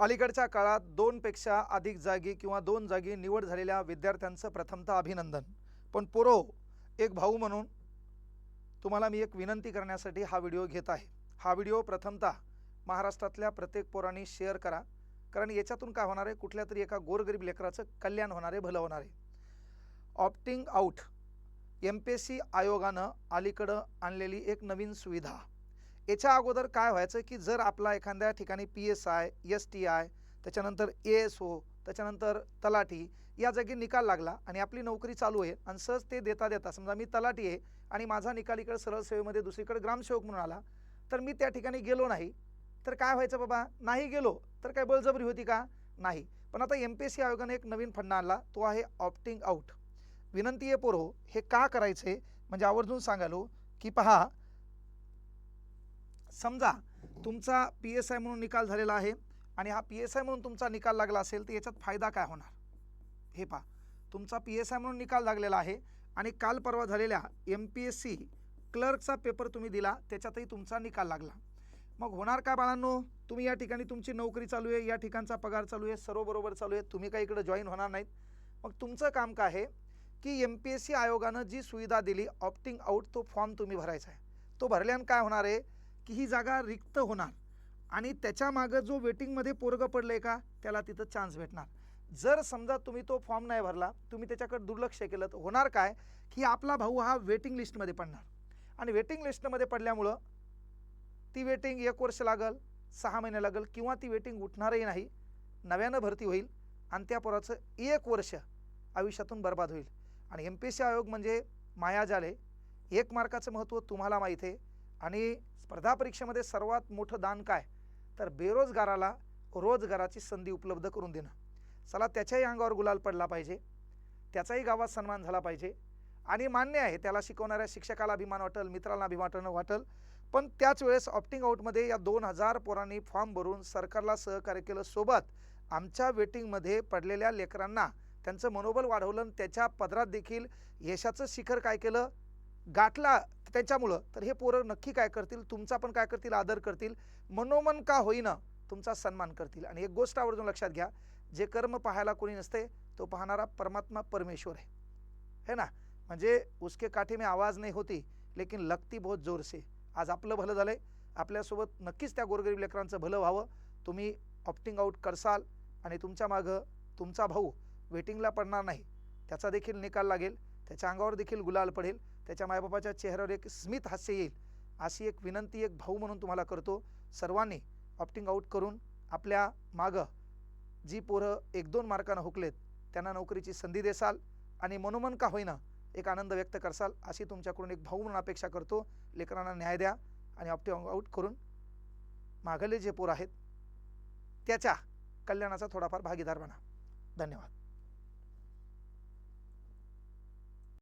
अलीकडच्या काळात दोनपेक्षा अधिक जागी किंवा दोन जागी निवड झालेल्या विद्यार्थ्यांचं प्रथमतः अभिनंदन. पण पुरो एक भाऊ म्हणून तुम्हाला मी एक विनंती करण्यासाठी हा व्हिडिओ घेत आहे. हा व्हिडिओ प्रथमतः महाराष्ट्रातल्या प्रत्येक पोरांनी शेअर करा. कारण याच्यातून काय होणार आहे? कुठल्या तरी एका गोरगरीब लेकराचं कल्याण होणार आहे भलं होणार आहे. Opting out M P S C आयोगानं अलीकडं आणलेली एक नवीन सुविधा. याच्या अगोदर काय व्हायचं की जर आपला एखाद्या ठिकाणी P S I S T I त्याच्यानंतर ए एस ओ त्याच्यानंतर तलाठी या जागी निकाल लागला आणि आपली नोकरी चालू आहे आणि सहज ते देता देता समजा मी तलाठी आहे आणि माझा निकाल इकडे सरळ सेवेमध्ये दुसरीकडे ग्रामसेवक म्हणून आला तर मी त्या ठिकाणी गेलो नाही. तर काय व्हायचं बाबा? नाही गेलो. तर काय बळजबरी होती का? नाही. पण आता एम पी एस सी आयोगाने एक नवीन फंडा आणला तो आहे ऑप्टिंग आऊट विनंती आहे पोरो हे का करायचे? म्हणजे आवर्जून सांगालो की पहा समजा तुमचा पी एस आय म्हणून निकाल झालेला आहे आणि हा पी एस आय म्हणून तुमचा निकाल लागला असेल तर याच्यात फायदा काय होणार? हे पहा. तुमचा पी एस आय म्हणून निकाल लागलेला आहे आणि काल परवा झालेल्या एम पी एस सी क्लर्कचा पेपर तुम्ही दिला त्याच्यातही तुमचा निकाल लागला. मग होणार काय बाळांनो? तुम्ही या ठिकाणी तुमची नोकरी चालू आहे या ठिकाणचा पगार चालू आहे सर्व बरोबर चालू आहे तुम्ही काही इकडे जॉईन होणार नाहीत. मग तुमचं काम काय आहे? की एम पी एस सी आयोगानं जी सुविधा दिली ऑप्टिंग आऊट तो फॉर्म तुम्ही भरायचा आहे. तो भरल्यानं काय होणार आहे? की ही जागा रिक्त होणार. आणि त्याच्यामागं जो वेटिंगमध्ये पोरगं पडलं आहे का त्याला तिथं चान्स भेटणार. जर समजा तुम्ही तो फॉर्म नाही भरला तुम्ही त्याच्याकडे दुर्लक्ष केलं तर होणार काय? की आपला भाऊ हा वेटिंग लिस्टमध्ये पडणार. आणि वेटिंग लिस्टमध्ये पडल्यामुळं ती वेटिंग एक वर्ष लागल सहा महिने लागल किंवा ती वेटिंग उठणारही नाही. नव्यानं भरती होईल आणि त्या पोराचं एक वर्ष आयुष्यातून बर्बाद होईल. आणि एम पी एस सी आयोग म्हणजे माया जाले एक मार्काचं महत्त्व तुम्हाला माहीत आहे. आणि स्पर्धा परीक्षेमध्ये सर्वात मोठं दान काय? तर बेरोजगाराला रोजगाराची संधी उपलब्ध करून देणं. चला त्याच्याही अंगावर गुलाल पडला पाहिजे. त्याचाही गावात सन्मान झाला पाहिजे. आणि मान्य आहे त्याला शिकवणाऱ्या शिक्षकाला अभिमान वाटेल मित्राला अभिमान वाटेल. पण त्याच वेळेस ऑप्टिंग आऊटमध्ये या दोन हजार पोरांनी फॉर्म भरून सरकारला सहकार्य केलं सोबत आमच्या वेटिंगमध्ये पडलेल्या लेकरांना त्यांचं मनोबल वाढवलं आणि त्याच्या पदरात देखील यशाचं शिखर काय केलं? गाठला त्याच्यामुळं तर हे पोरं नक्की काय करतील? तुमचा पण काय करतील? आदर करतील? मनोमन का होईना तुमचा सन्मान करतील? आणि एक गोष्ट आवर्जून लक्षात घ्या जे कर्म पाहायला कोणी नसते तो पाहणारा परमात्मा परमेश्वर आहे. है ना? म्हणजे उसके काठी में आवाज नाही होती लेकिन लगती बहुत जोर से आज आपलं भलं झालं आहे आपल्यासोबत नक्कीच त्या गोरगरीब लेकरांचं भलं व्हावं. तुम्ही ऑप्टिंग आऊट करसाल आणि तुमच्या मागं तुमचा भाऊ वेटिंगला पडणार नाही. त्याचा देखील निकाल लागेल. त्याच्या अंगावर देखील गुलाल पडेल. त्याच्या मायबापाच्या चेहऱ्यावर एक स्मित हास्य येईल. अशी एक विनंती एक भाऊ म्हणून तुम्हाला करतो. सर्वांनी ऑप्टिंग आऊट करून आपल्या मागं जी पोरं एक दोन मार्कानं हुकलेत त्यांना नोकरीची संधी देसाल आणि मनोमन का होईना एक आनंद व्यक्त करसाल अशी तुमच्याकडून एक भाऊ म्हणून अपेक्षा करतो. लेकरांना न्याय द्या आणि ऑप्टिंग आऊट करून मागले जे पोर आहेत त्याच्या कल्याणाचा थोडाफार भागीदार बना. धन्यवाद.